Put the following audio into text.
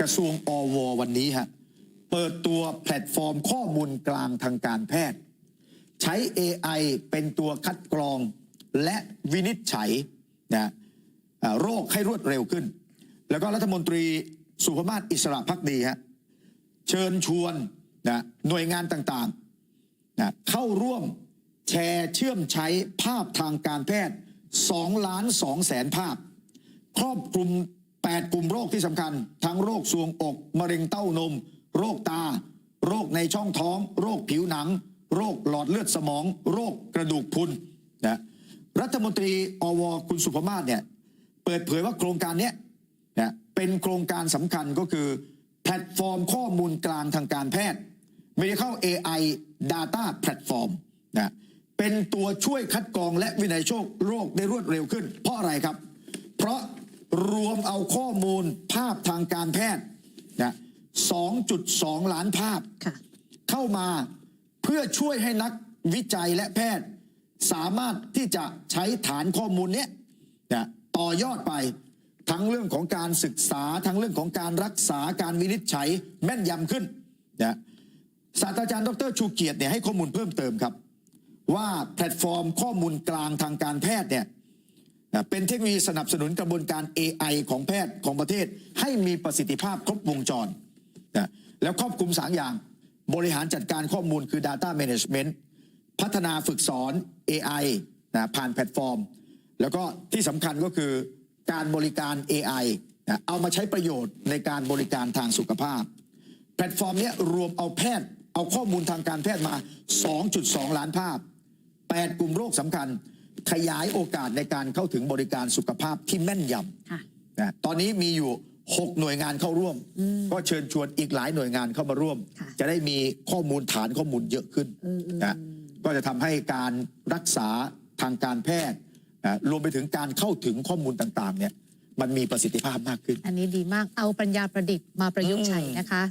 กระทรวงอววันนี้ฮะเปิดตัวแพลตฟอร์มข้อมูลกลางทางการแพทย์ ใช้ AI เป็นตัวคัดกรองและวินิจฉัยนะโรคให้รวดเร็วขึ้น แล้วก็รัฐมนตรีสุภมาศอิสระพักดีฮะเชิญชวนนะหน่วยงานต่างๆนะเข้าร่วมแชร์เชื่อมใช้ภาพทางการแพทย์2ล้าน2แสนภาพ ครอบคลุม 8 กลุ่มโรคที่สำคัญ ทั้งโรคสวงอก มะเร็งเต้านม โรคตา โรคในช่องท้อง โรคผิวหนัง โรคหลอดเลือดสมอง โรคกระดูกพุนนะรัฐมนตรีอวคุณสุภมาศเนี่ยเปิดเผยว่าโครงการนี้นะเป็นโครงการสำคัญก็คือ แพลตฟอร์มข้อมูลกลางทางการแพทย์ Medical AI Data Platform นะเป็นตัวช่วยคัดกรองและวินัยโชคโรคได้รวดเร็วขึ้น เพราะอะไรครับ เพราะ รวมเอาข้อมูลภาพทางการแพทย์นะ2.2 ล้านภาพค่ะเข้ามาเพื่อช่วยให้นักวิจัยและแพทย์ สามารถที่จะใช้ฐานข้อมูลเนี้ยนะต่อยอดไปทั้งเรื่องของการศึกษา ทั้งเรื่องของการรักษาการวินิจฉัยแม่นยำขึ้นนะศาสตราจารย์ดรชูเกียรติเนี่ยให้ข้อมูลเพิ่มเติมครับ ว่าแพลตฟอร์มข้อมูลกลางทางการแพทย์เนี่ยนะ เป็นเทคโนโลยีสนับสนุนกระบวนการ AI ของแพทย์ของประเทศ ให้มีประสิทธิภาพครบวงจรนะแล้วครอบคลุมสามอย่าง บริหารจัดการข้อมูลคือ Data Management พัฒนาฝึกสอน AI นะผ่านแพลตฟอร์ม แล้วก็ที่สำคัญก็คือการบริการ AI นะเอามาใช้ประโยชน์ในการบริการทางสุขภาพ แพลตฟอร์มนี้รวมเอาแพทย์ เอาข้อมูลทางการแพทย์มา 2.2 ล้านภาพ 8 กลุ่มโรคสำคัญ ขยายโอกาสในการเข้าถึงบริการสุขภาพที่แม่นยำค่ะนะตอนนี้มีอยู่ 6 หน่วยงานเข้าร่วม ก็เชิญชวนอีกหลายหน่วยงานเข้ามาร่วมค่ะจะได้มีข้อมูลฐานข้อมูลเยอะขึ้นเออเออนะก็จะทำให้การรักษาทางการแพทย์นะรวมไปถึงการเข้าถึงข้อมูลต่างๆเนี่ยมันมีประสิทธิภาพมากขึ้น อันนี้ดีมากเอาปัญญาประดิษฐ์มาประยุกต์ใช้อืมนะคะ